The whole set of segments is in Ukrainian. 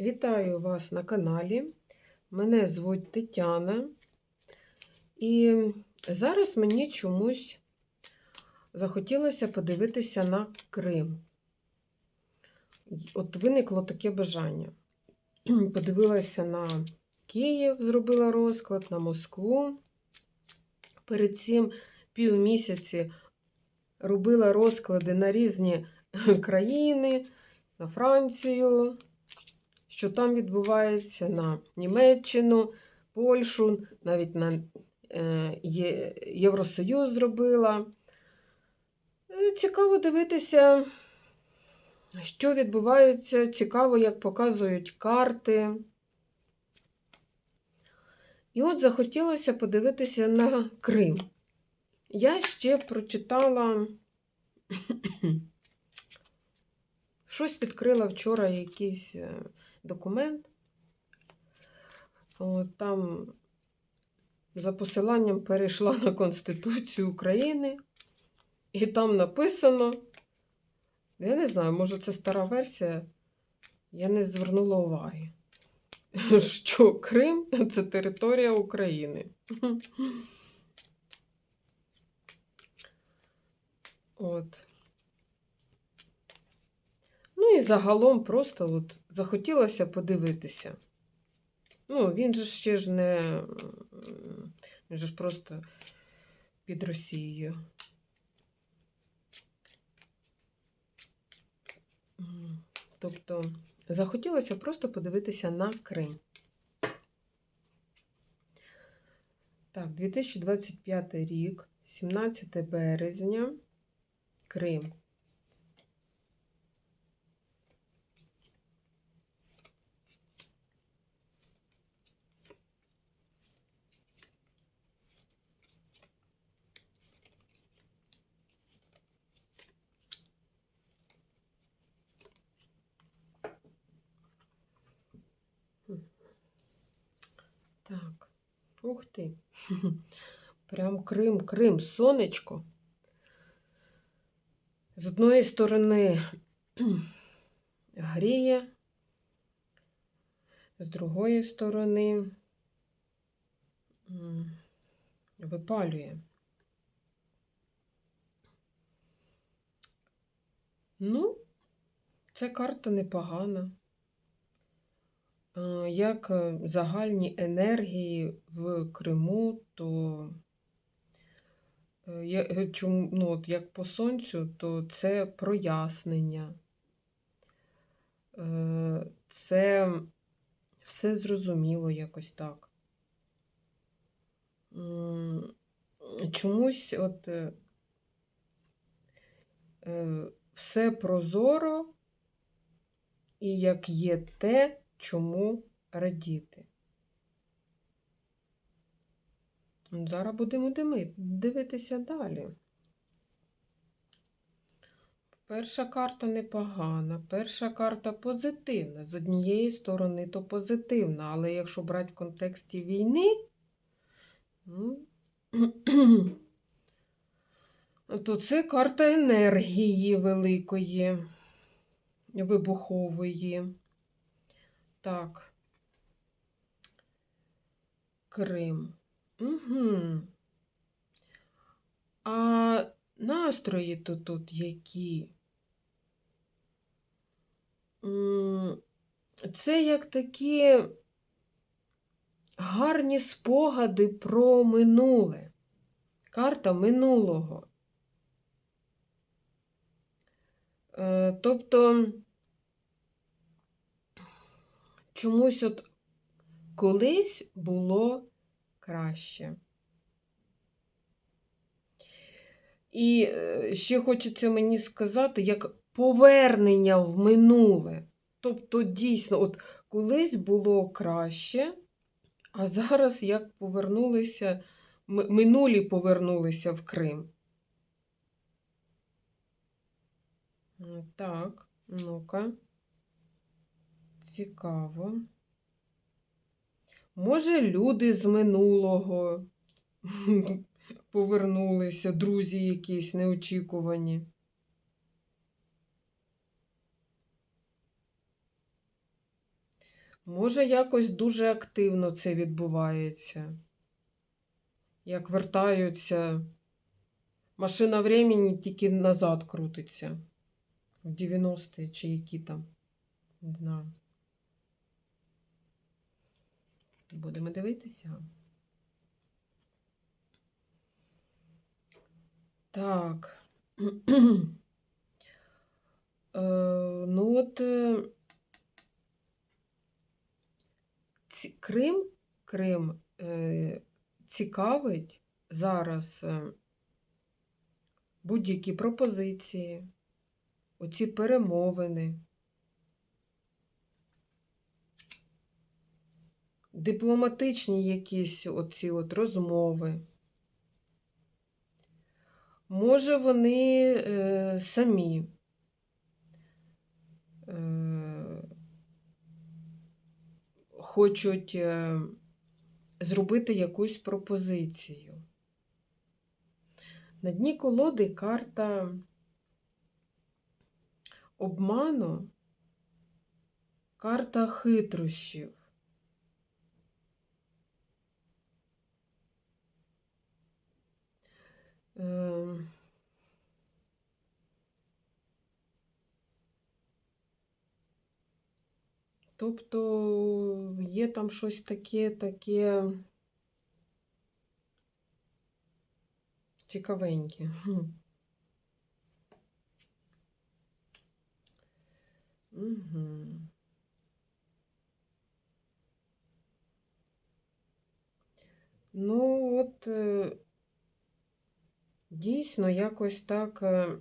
Вітаю вас на каналі. Мене звуть Тетяна. І зараз мені чомусь захотілося подивитися на Крим. От виникло таке бажання. Подивилася на Київ, зробила розклад, на Москву. Перед цим півмісяці робила розклади на різні країни, на Францію, що там відбувається, на Німеччину, Польщу, навіть на е, Євросоюз зробила. Е, Цікаво дивитися, що відбувається, цікаво, як показують карти. І от захотілося подивитися на Крим. Я ще прочитала, щось відкрила вчора якийсь е, документ. Там за посиланням перейшла на Конституцію України, і там написано, я не знаю, може це стара версія, я не звернула уваги, що Крим це територія України. От. Ну і загалом просто от захотілося подивитися. Ну, він же ще ж не. Він же ж просто під Росією. Тобто, захотілося просто подивитися на Крим. Так, 2025 рік, 17 березня, Крим. Так, ух ти. Прям Крим, Крим, сонечко. З одної сторони гріє, з другої сторони випалює. Ну, ця карта непогана. Е, Як е, загальні енергії в Криму, то е, ну, от як по сонцю, то це прояснення. Це все зрозуміло якось так. Чомусь от все прозоро, і як є те, чому радіти. Зараз будемо дивитися далі. Перша карта непогана, перша карта позитивна. З однієї сторони, то позитивна, але якщо брати в контексті війни, ну, то це карта енергії великої, вибухової. Так. Крим. Угу. А настрої то тут які? Це як такі гарні спогади про минуле. Карта минулого. Е, Тобто чомусь от колись було краще. І е, ще хочеться мені сказати, як повернення в минуле. Тобто, дійсно, от колись було краще, а зараз як повернулися, минулі повернулися в Крим. Так, ну-ка. Цікаво. Може, люди з минулого повернулися, друзі якісь неочікувані. Може, якось дуже активно це відбувається. Як вертаються. Машина времени тільки назад крутиться. В 90-ті чи які там. Не знаю. Будемо дивитися. Так. Е, ну от е, ці- Крим, Крим е, цікавить зараз е, будь-які пропозиції, оці перемовини, дипломатичні якісь оці от розмови. Може, вони е, самі е, хочуть е, зробити якусь пропозицію. На дні колоди карта обману, карта хитрощів. Тобто є там щось таке, таке цікавеньке. Угу. Ну, от е, дійсно якось так. е,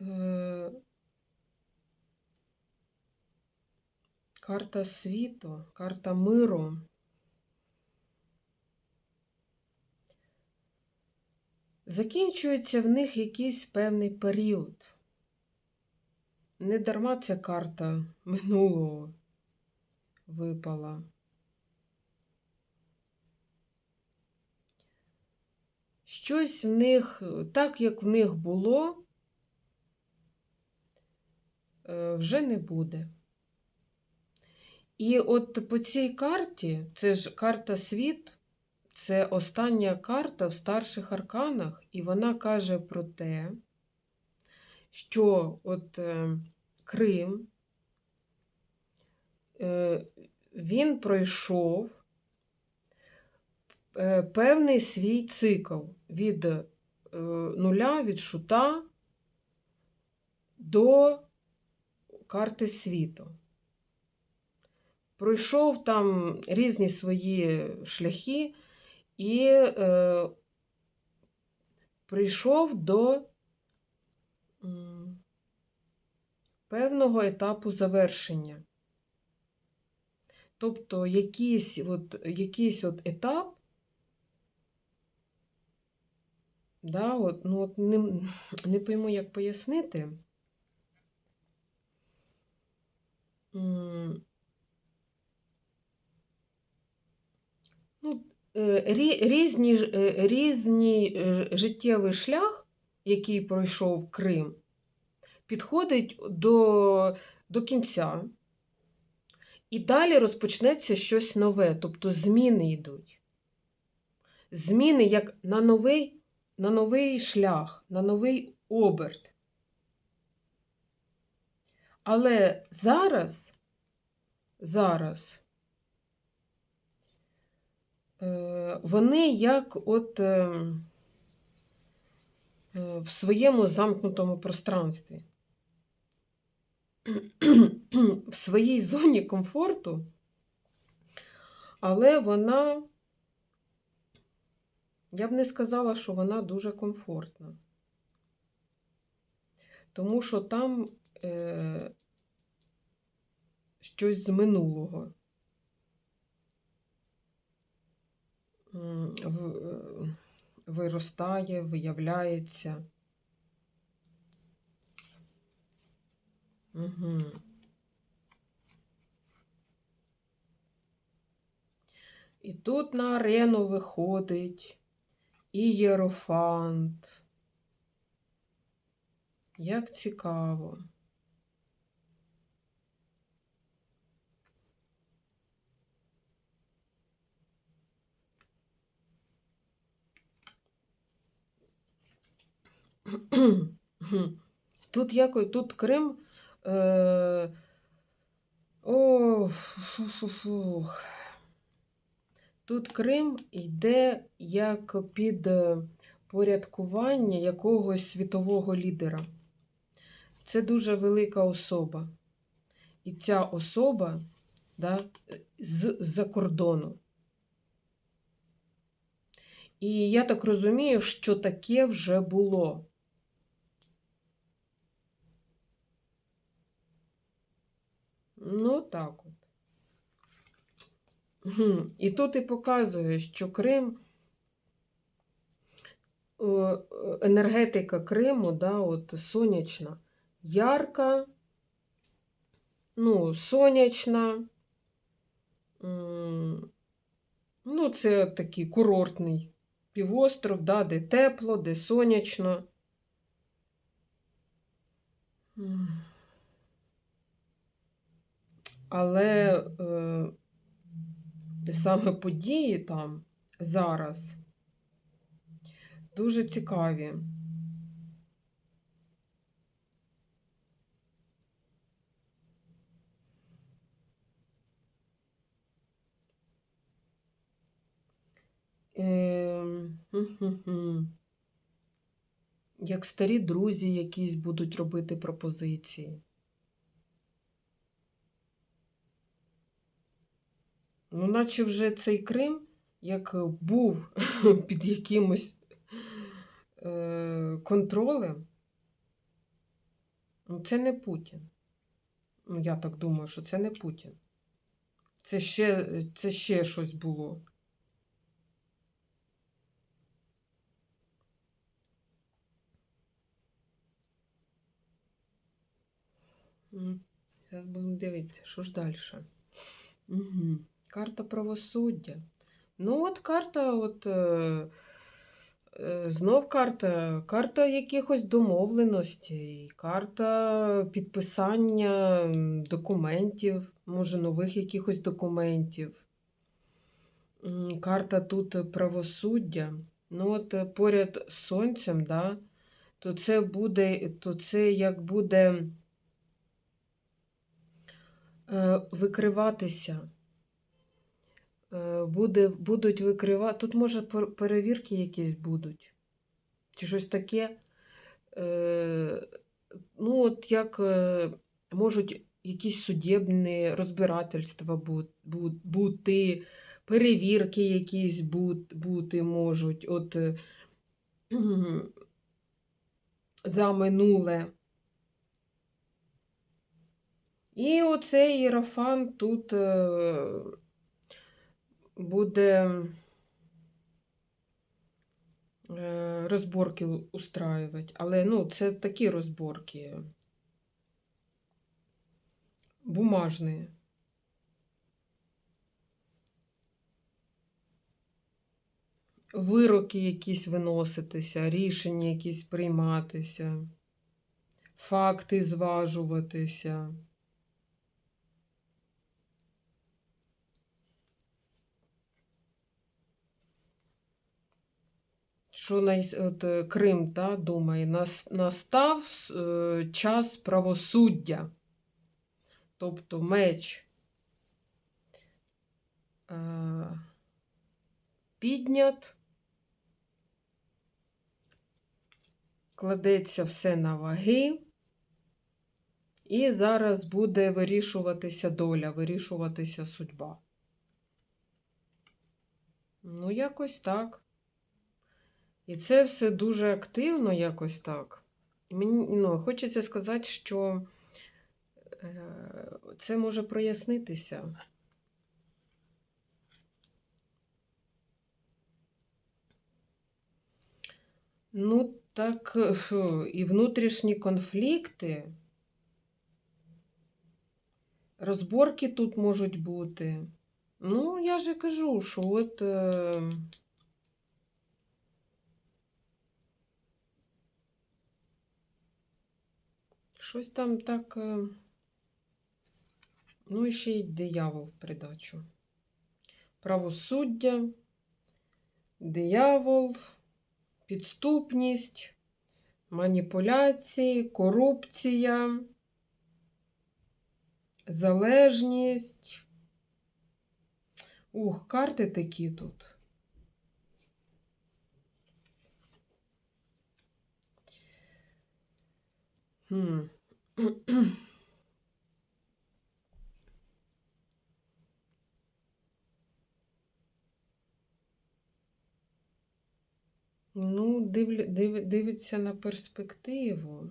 е, Карта світу, карта миру. Закінчується в них якийсь певний період. Не дарма ця карта минулого випала. Щось в них, так як в них було, е, вже не буде. І от по цій карті, це ж карта світ, це остання карта в старших арканах, і вона каже про те, що от е, Крим, е, він пройшов певний свій цикл від е, нуля, від шута до карти світу пройшов там різні свої шляхи і е, прийшов до певного етапу завершення. Тобто якийсь от, якийсь от етап, да, от, ну, от не, не пойму, як пояснити. Ну, е, рі- різні, е, різні е, життєвий шлях, який пройшов Крим, підходить до, до кінця. І далі розпочнеться щось нове, тобто зміни йдуть. Зміни як на новий, на новий шлях, на новий оберт. Але зараз, зараз е, вони як от е, е, в своєму замкнутому пространстві, в своїй зоні комфорту, але вона, я б не сказала, що вона дуже комфортна. Тому що там е, щось з минулого. в- е, виростає, виявляється. Угу. І тут на арену виходить і Єрофант. Як цікаво. Тут якось, тут Крим. Е... О, фу-фу-фу. Тут Крим йде як під е, порядкування якогось світового лідера. Це дуже велика особа. І ця особа да, з-за кордону. І я так розумію, що таке вже було. Ну, так. І тут і показує, що Крим, е, е, енергетика Криму, да, от сонячна, ярка, ну, сонячна. Ну, це такий курортний півостров, да, де тепло, де сонячно. Але е, саме події там зараз дуже цікаві. Ем. Як старі друзі якісь будуть робити пропозиції. Ну, наче вже цей Крим, як був під якимось е, контролем, ну, це не Путін. Ну, я так думаю, що це не Путін. Це ще, це ще щось було. Зараз будемо дивитися, що ж далі. Угу. Карта правосуддя. Ну, от карта, от е, е, знов карта, карта якихось домовленостей, карта підписання документів, може, нових якихось документів. Карта тут правосуддя. Ну, от е, поряд з сонцем, да, то це буде, то це як буде е, викриватися. Е, Буде, будуть викривати. Тут, може, перевірки якісь будуть. Чи щось таке. Е, Ну, от як е, можуть якісь судебні розбирательства бу- бу- бути, перевірки якісь бути можуть. От за минуле. І оцей іерофан тут буде е, розборки устраювати. Але ну, це такі розборки бумажні. Вироки якісь виноситися, рішення якісь прийматися, факти зважуватися. Що най- от, е, Крим та, думає, нас- настав е, час правосуддя, тобто меч е, піднят, кладеться все на ваги, і зараз буде вирішуватися доля, вирішуватися судьба. Ну, якось так. І це все дуже активно якось так. Мені ну, хочеться сказати, що е, це може прояснитися. Ну, так, і внутрішні конфлікти, розборки тут можуть бути. Ну, я же кажу, що от. Щось там так. е, Ну, і ще й диявол в придачу. Правосуддя, диявол, підступність, маніпуляції, корупція, залежність. Ух, карти такі тут. Хм. Ну, див, див, дивиться на перспективу.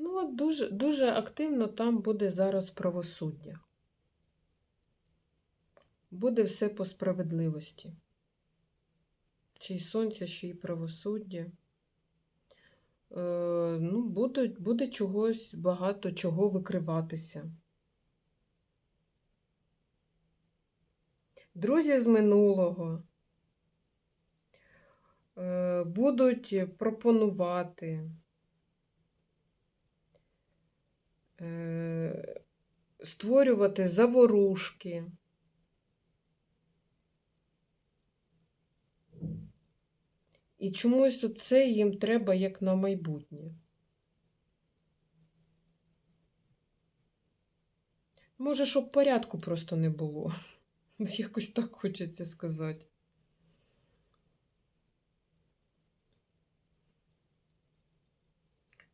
Ну, от дуже, дуже активно там буде зараз правосуддя. Буде все по справедливості. Чи й сонця, ще й правосуддя. Е, ну, буде, буде чогось багато чого викриватися. Друзі з минулого е, будуть пропонувати. е, створювати заворушки. І чомусь оце їм треба як на майбутнє. Може, щоб порядку просто не було. Ну, Якось так хочеться сказати.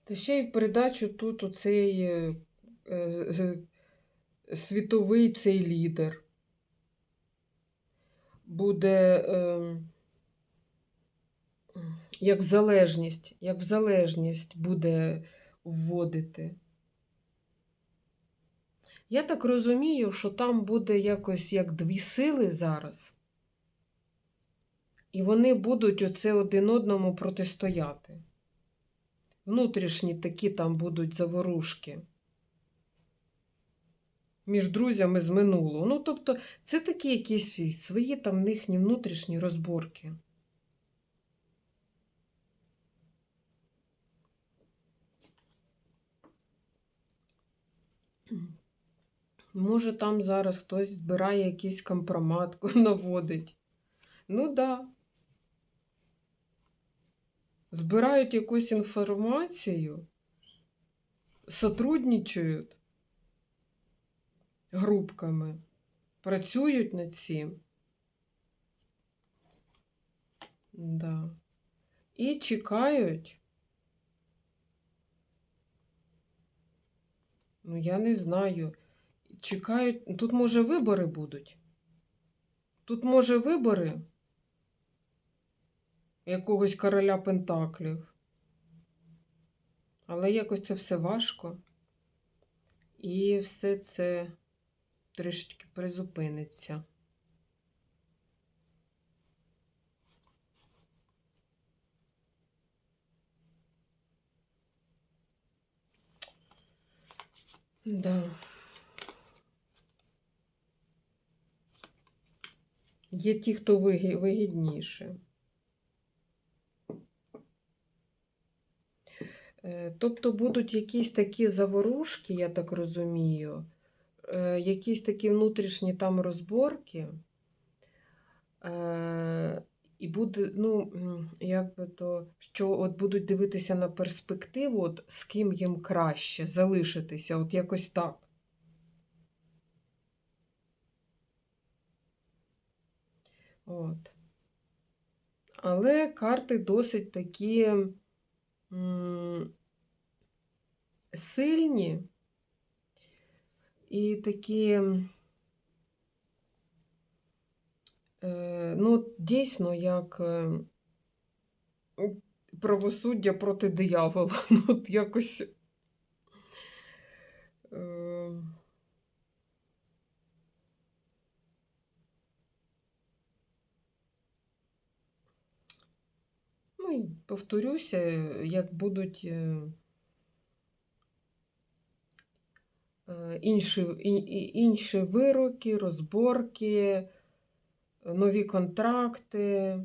Та ще й в передачу тут оцей е, е, світовий цей лідер буде е, як в залежність, як в залежність буде вводити. Я так розумію, що там буде якось як дві сили зараз, і вони будуть оце один одному протистояти. Внутрішні такі там будуть заворушки. Між друзями з минулого. Ну, тобто, це такі якісь свої там їхні внутрішні розборки. Може, там зараз хтось збирає якийсь компромат, наводить. Ну, да. Збирають якусь інформацію, сотрудничають групками, працюють над цим. Да. І чекають. Ну, я не знаю. Чекають. Тут, може, вибори будуть. Тут, може, вибори якогось короля Пентаклів. Але якось це все важко. І все це трішечки призупиниться. Да. Є ті, хто вигідніше. Е, тобто будуть якісь такі заворушки, я так розумію, е, якісь такі внутрішні там розборки. Е, і буде, ну, як би то, що от будуть дивитися на перспективу, от з ким їм краще залишитися, от якось так. От. Але карти досить такі сильні і такі, е, ну, дійсно, як е, правосуддя проти диявола. Ну, от якось. Е, Ну і повторюся, як будуть е, е, е, інші, і- і- інші вироки, розборки, нові контракти.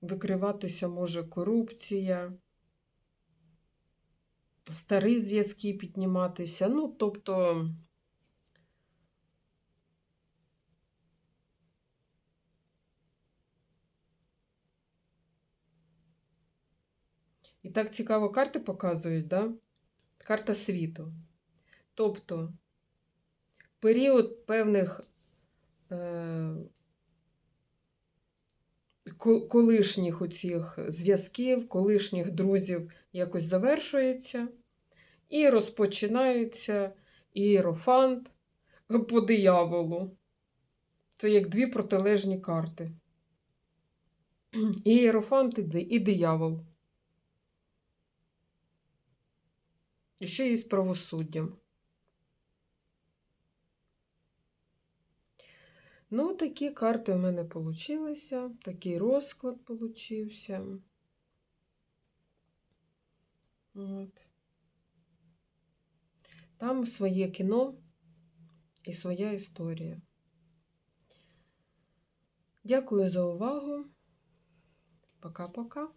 Викриватися може корупція, старі зв'язки підніматися. Ну, тобто. І так цікаво карти показують, да? Карта світу. Тобто період певних е, колишніх оцих зв'язків, колишніх друзів якось завершується, і розпочинається ієрофант по дияволу. Це як дві протилежні карти. Ієрофант і диявол. І ще є з правосуддям. Ну, такі карти в мене получилися, такий розклад получився. От. Там своє кіно і своя історія. Дякую за увагу. Пока-пока.